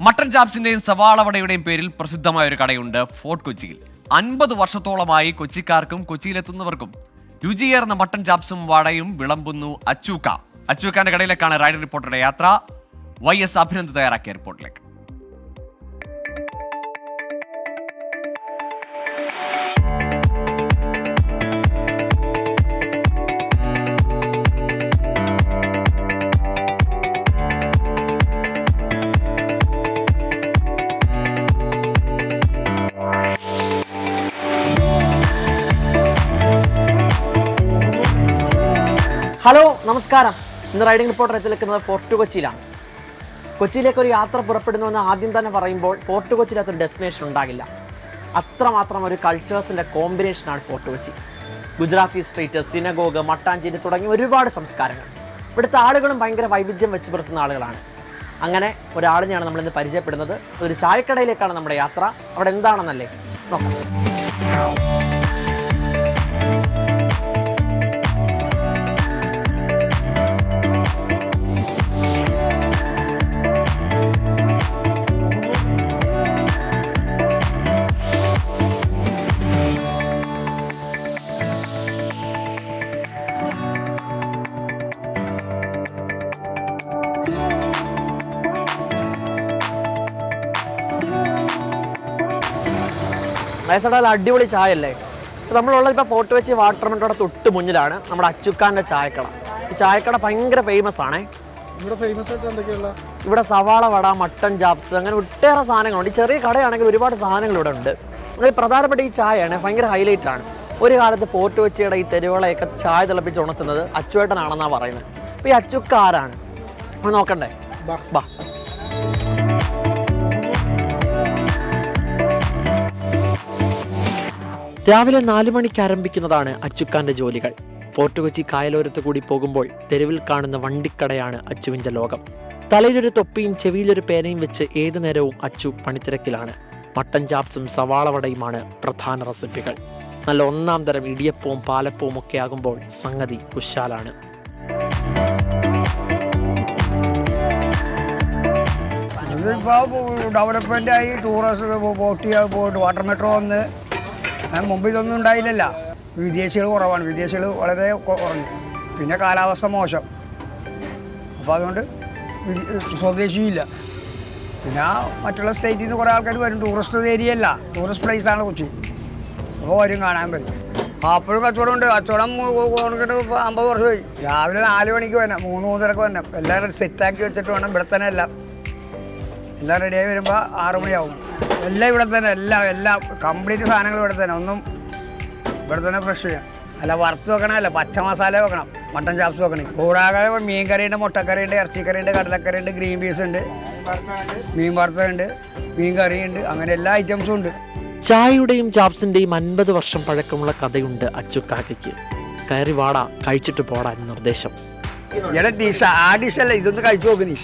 Mutton ചാപ്സിന്റെയും സവാളവടയുടെയും പേരിൽ പ്രസിദ്ധമായ ഒരു കടയുണ്ട് ഫോർട്ട് കൊച്ചിയിൽ. അൻപത് വർഷത്തോളമായി കൊച്ചിക്കാർക്കും കൊച്ചിയിലെത്തുന്നവർക്കും രുചിയേർന്ന മട്ടൻ ചാപ്സും വടയും വിളമ്പുന്നു അച്ചൂക്ക. അച്ചൂക്കാന്റെ കടയിലേക്കാണ് റൈഡർ റിപ്പോർട്ടറുടെ യാത്ര. വൈ എസ് അഭിനന്ദ് തയ്യാറാക്കിയ റിപ്പോർട്ടിലേക്ക്. ഹലോ നമസ്കാരം. ഇന്ന് റൈഡിംഗ് റിപ്പോർട്ടർ എത്തിലെക്കുന്നത് ഫോർട്ട് കൊച്ചിയിലാണ്. കൊച്ചിയിലേക്ക് ഒരു യാത്ര പുറപ്പെടുന്നുവെന്ന് ആദ്യം തന്നെ പറയുമ്പോൾ ഫോർട്ട് കൊച്ചിയിലത്തൊരു ഡെസ്റ്റിനേഷൻ ഉണ്ടാകില്ല. അത്രമാത്രം ഒരു കൾച്ചേഴ്സിന്റെ കോമ്പിനേഷനാണ് Fort Kochi. Gujarati street synagogue Mattancherry തുടങ്ങിയ ഒരുപാട് സംസ്കാരങ്ങൾ. ഇവിടുത്തെ ആളുകളും ഭയങ്കര വൈവിധ്യം വെച്ച് പുലർത്തുന്ന ആളുകളാണ്. അങ്ങനെ ഒരാളിനെയാണ് നമ്മളിന്ന് പരിചയപ്പെടുന്നത്. ഒരു ചായക്കടയിലേക്കാണ് നമ്മുടെ യാത്ര. അവിടെ എന്താണെന്നല്ലേ? നോക്കാം. വയസ്സടാൽ അടിപൊളി ചായ അല്ലേ നമ്മളുള്ളത് ഇപ്പോൾ ഫോട്ടോ വെച്ച് വാട്ടർ മെട്രോയുടെ തൊട്ട് മുന്നിലാണ് നമ്മുടെ അച്ചുക്കാന്റെ ചായക്കട. ഈ ചായക്കട ഭയങ്കര ഫേമസ് ആണേ. ഇവിടെ ഫേമസ് ആയിട്ട് എന്തൊക്കെയുള്ള ഇവിടെ സവാള വട മട്ടൺ ജാപ്സ് അങ്ങനെ ഒട്ടേറെ സാധനങ്ങളുണ്ട്. ഈ ചെറിയ കടയാണെങ്കിൽ ഒരുപാട് സാധനങ്ങൾ ഇവിടെ ഉണ്ട്. അതിൽ പ്രധാനപ്പെട്ട ഈ ചായയാണ് ഭയങ്കര ഹൈലൈറ്റ് ആണ്. ഒരു കാലത്ത് ഫോർട്ട് വെച്ചിയുടെ ഈ തെരുവുകളെയൊക്കെ ചായ തിളപ്പിച്ച് ഉണർത്തുന്നത് അച്ചുവേട്ടനാണെന്നാണ് പറയുന്നത്. അപ്പോൾ ഈ അച്ചുക്ക ആരാണ് നമ്മൾ നോക്കണ്ടേ ബാ. രാവിലെ നാലു മണിക്ക് ആരംഭിക്കുന്നതാണ് അച്ചുക്കാന്റെ ജോലികൾ. ഫോർട്ട് കൊച്ചി കായലോരത്ത് കൂടി പോകുമ്പോൾ തെരുവിൽ കാണുന്ന വണ്ടിക്കടയാണ് അച്ചുവിന്റെ ലോകം. തലയിലൊരു തൊപ്പിയും ചെവിയിലൊരു പേനയും വെച്ച് ഏതു നേരവും അച്ചു പണിത്തിരക്കിലാണ്. മട്ടൻ ചാപ്സും സവാള വടയുമാണ് പ്രധാന റെസിപ്പികൾ. നല്ല ഒന്നാം തരം ഇടിയപ്പവും പാലപ്പവും ഒക്കെ ആകുമ്പോൾ സംഗതി കുശാലാണ്. ഇപ്പോൾ ഡെവലപ്മെന്റ് ആയി ടൂറിസ്റ്റ് ബോട്ട് ചെയ്യാൻ പോയിട്ട് വാട്ടർ മെട്രോ വന്ന് മുമ്പ് ഇതൊന്നും ഉണ്ടായില്ലല്ല. വിദേശികൾ കുറവാണ്. വിദേശികൾ വളരെ കുറഞ്ഞു. പിന്നെ കാലാവസ്ഥ മോശം. അപ്പോൾ അതുകൊണ്ട് സ്വദേശിയില്ല. പിന്നെ മറ്റുള്ള സ്റ്റേറ്റിൽ നിന്ന് കുറേ ആൾക്കാർ വരും. ടൂറിസ്റ്റ് ഏരിയ അല്ല ടൂറിസ്റ്റ് പ്ലേസ് ആണ് കൊച്ചി. അപ്പോൾ വരും കാണാൻ ആ, അപ്പോഴും കച്ചവടം ഉണ്ട്. കച്ചവടം കൊടുക്കിട്ട് അമ്പത് വർഷമായി രാവിലെ നാല് മണിക്ക് വന്നെ മൂന്ന് മൂന്നരക്ക് വന്നെ എല്ലാവരും സെറ്റാക്കി വെച്ചിട്ട് വേണം. ഇവിടെ തന്നെ എല്ലാം. എല്ലാം റെഡിയായി വരുമ്പോൾ ആറ് മണിയാവും. എല്ലാം ഇവിടെ തന്നെ എല്ലാം എല്ലാം കംപ്ലീറ്റ് സാധനങ്ങൾ ഇവിടെ തന്നെ. ഒന്നും ഇവിടെ തന്നെ ഫ്രഷ് ചെയ്യാം അല്ല വറുത്ത് വെക്കണമല്ല പച്ച മസാല വെക്കണം. മട്ടൻ ചാപ്സ് വെക്കണം. കൂടാതെ മീൻ കറിയുണ്ട് മുട്ടക്കറിയുണ്ട് ഇറച്ചിക്കറിയുണ്ട് കടലക്കറിയുണ്ട് ഗ്രീൻ പീസ് ഉണ്ട്. മീൻ വറുത്തുണ്ട് മീൻ കറിയുണ്ട് അങ്ങനെ എല്ലാ ഐറ്റംസും ഉണ്ട്. ചായയുടെയും ചാപ്സിന്റെയും അൻപത് വർഷം പഴക്കമുള്ള കഥയുണ്ട് അച്ചുക്കാക്കയ്ക്ക് കയറി വാടാ കഴിച്ചിട്ട് പോടാൻ നിർദ്ദേശം. ആ ഡിഷല്ല ഇതൊന്ന് കഴിച്ചു നോക്ക് നീ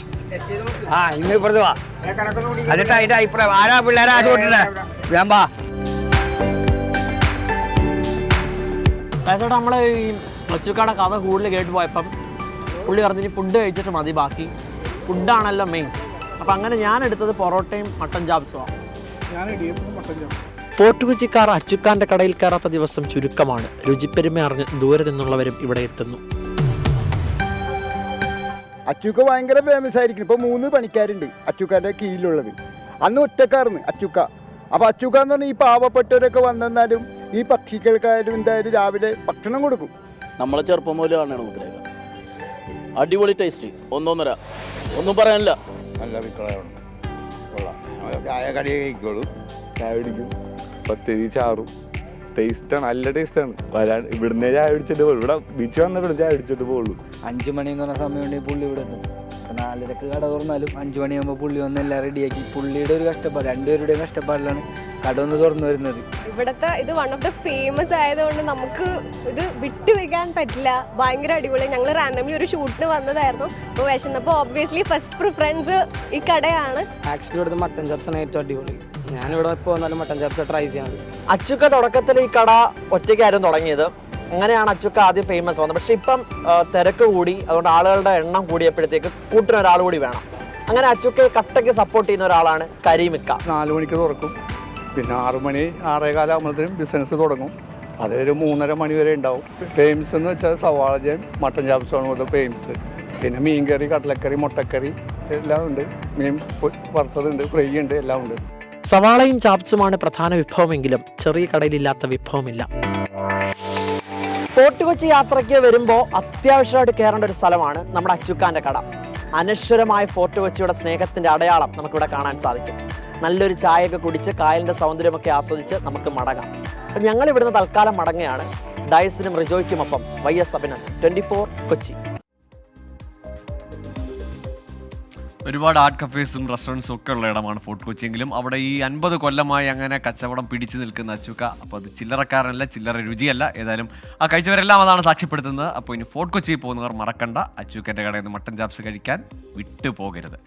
ആ ഇന്ന് ഇപ്പുറത്ത് വാ. അതിട്ടാ അതിന്റെ അഭിപ്രായം ആരാ പിള്ളേരെ ആശുപത്രിയുടെ ഞാൻ വാ. ചേട്ടാ നമ്മൾ ഈ അച്ചുക്കാടെ കഥ കൂടുതൽ കേട്ട് പോയപ്പം പുള്ളി പറഞ്ഞിട്ട് ഫുഡ് കഴിച്ചിട്ട് മതി ബാക്കി. ഫുഡാണല്ലോ മെയിൻ അപ്പം അങ്ങനെ ഞാൻ എടുത്തത് പൊറോട്ടയും മട്ടൻ ചാപ്സുമാണ് ഫോർട്ട് കൊച്ചിക്കാർ അച്ചുക്കാന്റെ കടയിൽ കയറാത്ത ദിവസം ചുരുക്കമാണ്. രുചിപ്പെരുമ അറിഞ്ഞ് ദൂരെ നിന്നുള്ളവരും ഇവിടെ എത്തുന്നു. അച്ചുക്ക ഭയങ്കര ഫേമസ് ആയിരിക്കും. ഇപ്പൊ മൂന്ന് പണിക്കാരുണ്ട് അച്ചൂക്കാന്റെ കീഴിലുള്ളത്. അന്ന് ഒറ്റക്കാർന്ന് അച്ചൂക്ക. അപ്പോൾ അച്ചൂക്ക എന്ന് പറഞ്ഞാൽ ഈ പാവപ്പെട്ടവരൊക്കെ വന്നെന്നാലും ഈ പക്ഷികൾക്കായാലും എന്തായാലും രാവിലെ ഭക്ഷണം കൊടുക്കും. നമ്മളെ ചെറുപ്പം മുതൽ കാണണം മുദ്രേഖ അടിപൊളി ടേസ്റ്റ് ഒന്നൊന്നര. ഒന്നും പറയാനില്ല. നല്ല അഭിപ്രായമാണ്. കൊള്ളാം. ചായ കടിയെ കഴിക്കോളൂ. ചായ കുടിക്കും. പത്തിരി ചാറും. ടേസ്റ്റാണ് നല്ല ടേസ്റ്റാണ് വരാൻ ഇവിടുന്ന് ചായ അടിച്ചിട്ട് പോകും ഇവിടെ ബീച്ച് വന്നപ്പോഴും ചായ അടിച്ചിട്ട് പോകുള്ളൂ അഞ്ച് മണി എന്ന് പറഞ്ഞ സമയം ഉണ്ടെങ്കിൽ പുള്ളി ഇവിടെ എത്തും. നാലരക്ക് കട തുറന്നാലും അഞ്ച് മണിയാകുമ്പോൾ പുള്ളി വന്ന് എല്ലാം റെഡിയാക്കി പുള്ളിയുടെ ഒരു കഷ്ടപ്പാട് രണ്ടുപേരുടെയും കഷ്ടപ്പാടിലാണ് കട ഒന്ന് തുറന്നു വരുന്നത്. ഇവിടുത്തെ ഇത് വൺ ഓഫ് ദ ഫേമസ് ആയതുകൊണ്ട് നമുക്ക് ഇത് വിട്ടുവെക്കാൻ പറ്റില്ല. ഭയങ്കര അടിപൊളി. ഞങ്ങൾ റാൻഡംലി ഒരു ഷൂട്ടിന് വന്നതായിരുന്നു. അപ്പോൾ വിശന്നപ്പോൾ ഓബ്വിയസ്ലി ഫസ്റ്റ് പ്രിഫറൻസ് ഈ കടയാണ്. ആക്ച്വലി ഇവിടുത്തെ മട്ടൻ ചപ്സാണ് ഏറ്റവും അടിപൊളി. ഞാനിവിടെ ഇപ്പോൾ വന്നാലും മട്ടൻ ചപ്സ് ട്രൈ ചെയ്യാൻ അച്ചുക്ക തുടക്കത്തിൽ ഈ കട ഒറ്റയ്ക്കായിരുന്നു തുടങ്ങിയത്. അങ്ങനെയാണ് അച്ചുക്ക ആദ്യം ഫേമസ് വന്നത് പക്ഷെ ഇപ്പം തിരക്ക് കൂടി അതുകൊണ്ട് ആളുകളുടെ എണ്ണം കൂടിയപ്പോഴത്തേക്ക് കൂട്ടിന് ഒരാൾ കൂടി വേണം. അങ്ങനെ അച്ചുക്കയെ കട്ടയ്ക്ക് സപ്പോർട്ട് ചെയ്യുന്ന ഒരാളാണ് കരീമിക്ക. നാല് മണിക്ക് തുറക്കും. പിന്നെ ആറു മണി ആറേ കാലാകുമ്പോഴത്തേനും ബിസിനസ് തുടങ്ങും. അതൊരു മൂന്നര മണി വരെ ഉണ്ടാവും. ഫേമസ് എന്ന് വെച്ചാൽ സവാള ജയം മട്ടൻ ചാപ്സാണ് കൂടുതൽ ഫേമസ് പിന്നെ മീൻകറി കടലക്കറി മുട്ടക്കറി എല്ലാം ഉണ്ട്. മീൻ വറുത്തതുണ്ട് ഫ്രൈ ഉണ്ട് എല്ലാം ഉണ്ട്. സവാളയും ചാപ്സുമാണ് പ്രധാന വിഭവമെങ്കിലും ചെറിയ കടയിലില്ലാത്ത വിഭവമില്ല. ഫോർട്ട് കൊച്ചി യാത്രയ്ക്ക് വരുമ്പോൾ അത്യാവശ്യമായിട്ട് കയറേണ്ട ഒരു സ്ഥലമാണ് നമ്മുടെ അച്ചുക്കാന്റെ കട. അനശ്വരമായ ഫോർട്ട് കൊച്ചിയുടെ സ്നേഹത്തിന്റെ അടയാളം നമുക്കിവിടെ കാണാൻ സാധിക്കും. നല്ലൊരു ചായയൊക്കെ കുടിച്ച് കായലിന്റെ സൗന്ദര്യമൊക്കെ ആസ്വദിച്ച് നമുക്ക് മടങ്ങാം. അപ്പം ഞങ്ങൾ ഇവിടുന്ന് തൽക്കാലം മടങ്ങുകയാണ്. ഡയസിനും റിജോയ്ക്കുമൊപ്പം Y S Abhinandan. Twenty four Kochi. ഒരുപാട് ആർട്ട് കഫേസും റെസ്റ്റോറന്റ്സും ഒക്കെ ഉള്ള ഇടമാണ് ഫോർട്ട് കൊച്ചിയെങ്കിലും അവിടെ ഈ അൻപത് കൊല്ലമായി അങ്ങനെ കച്ചവടം പിടിച്ചു നിൽക്കുന്ന അച്ചുക്ക അപ്പോൾ അത് ചില്ലറക്കാരനല്ല ചില്ലറ രുചിയല്ല. ഏതായാലും ആ കഴിച്ചവരെല്ലാം അതാണ് സാക്ഷ്യപ്പെടുത്തുന്നത്. അപ്പോൾ ഇനി ഫോർട്ട് കൊച്ചിയിൽ പോകുന്നവർ മറക്കണ്ട. അച്ചുക്കന്റെ കടയിൽ നിന്ന് മട്ടൻ ചാപ്സ് കഴിക്കാൻ വിട്ടു പോകരുത്